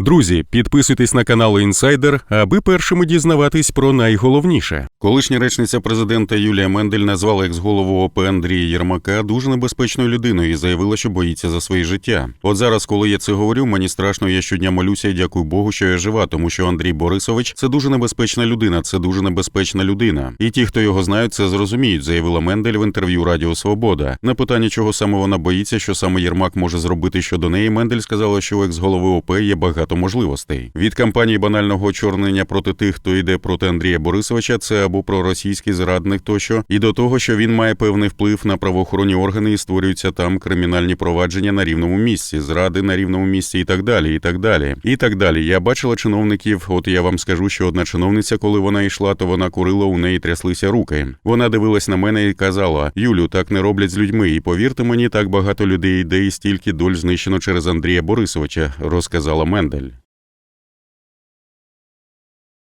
Друзі, підписуйтесь на канал Інсайдер, аби першими дізнаватись про найголовніше. Колишня речниця президента Юлія Мендель назвала екс-голову ОП Андрія Єрмака дуже небезпечною людиною і заявила, що боїться за своє життя. От зараз, коли я це говорю, мені страшно, я щодня молюся і дякую Богу, що я жива, тому що Андрій Борисович це дуже небезпечна людина. Це дуже небезпечна людина. І ті, хто його знають, це зрозуміють, заявила Мендель в інтерв'ю Радіо Свобода. На питання, чого саме вона боїться, що саме Єрмак може зробити щодо неї, Мендель сказала, що у екс-голови ОП є багато можливостей. Від кампанії банального очорнення проти тих, хто йде проти Андрія Борисовича, це або проросійський зрадник тощо, і до того, що він має певний вплив на правоохоронні органи і створюються там кримінальні провадження на рівному місці, зради на рівному місці, і так далі, і так далі. І так далі. Я бачила чиновників. От я вам скажу, що одна чиновниця, коли вона йшла, то вона курила, у неї тряслися руки. Вона дивилась на мене і казала: Юлю, так не роблять з людьми. І повірте мені, так багато людей йде і стільки доль знищено через Андрія Борисовича, розказала Мендель.